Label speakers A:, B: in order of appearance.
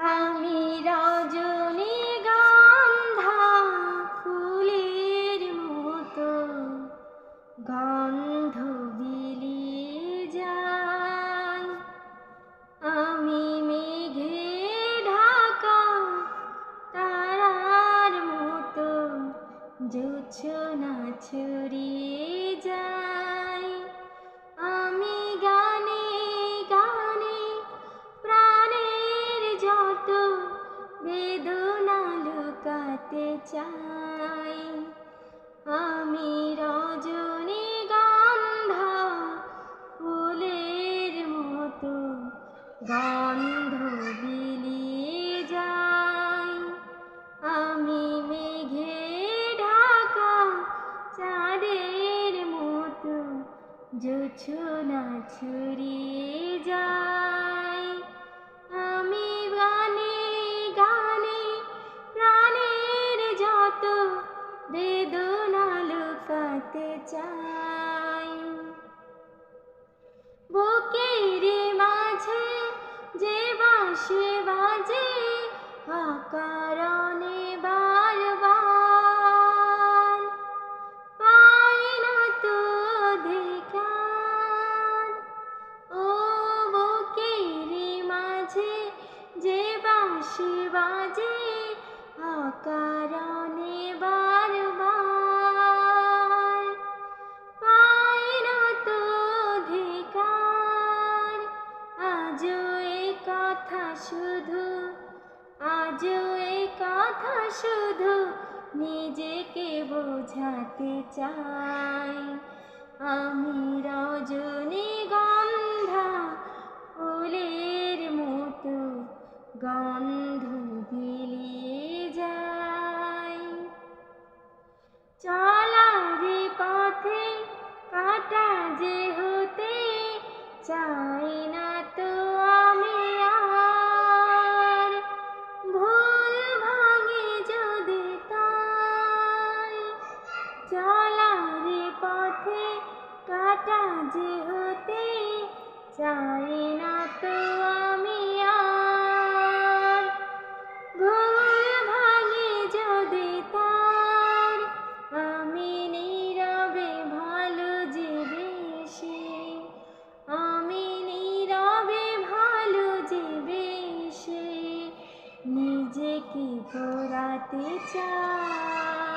A: আমি রজনী গন্ধা ফুলের মতো, গন্ধ বিলিয়ে যাই। আমি মেঘে ঢাকা তারার মতো জোছনা ছড়িয়ে যাই লুকাতে চাই। আমি রজনী গন্ধা ফুলের মতো গন্ধ বিলিয়ে যাই। আমি মেঘে ঢাকা চাঁদের মতো জোছনা ছড়িয়ে যাই। বেদনা লুকাতে চাই আজও এ কথা শুধু আজও এ কথা শুধু নিজেকে বোঝাতে চাই। আমি রজনী গন্ধা, ফুলের মতো গন্ধ বিলিয়ে যাই। চলার পথে কাটা যে হতে চাই চলার পথে কাটা যে হতে চাই না তো আমি আর। ভুল ভাঙে যদি তার, আমি নীরবে ভালো যে বেশি, আমি নীরবে ভালো যে বেশি, নিজেকে পোড়াতে চাই।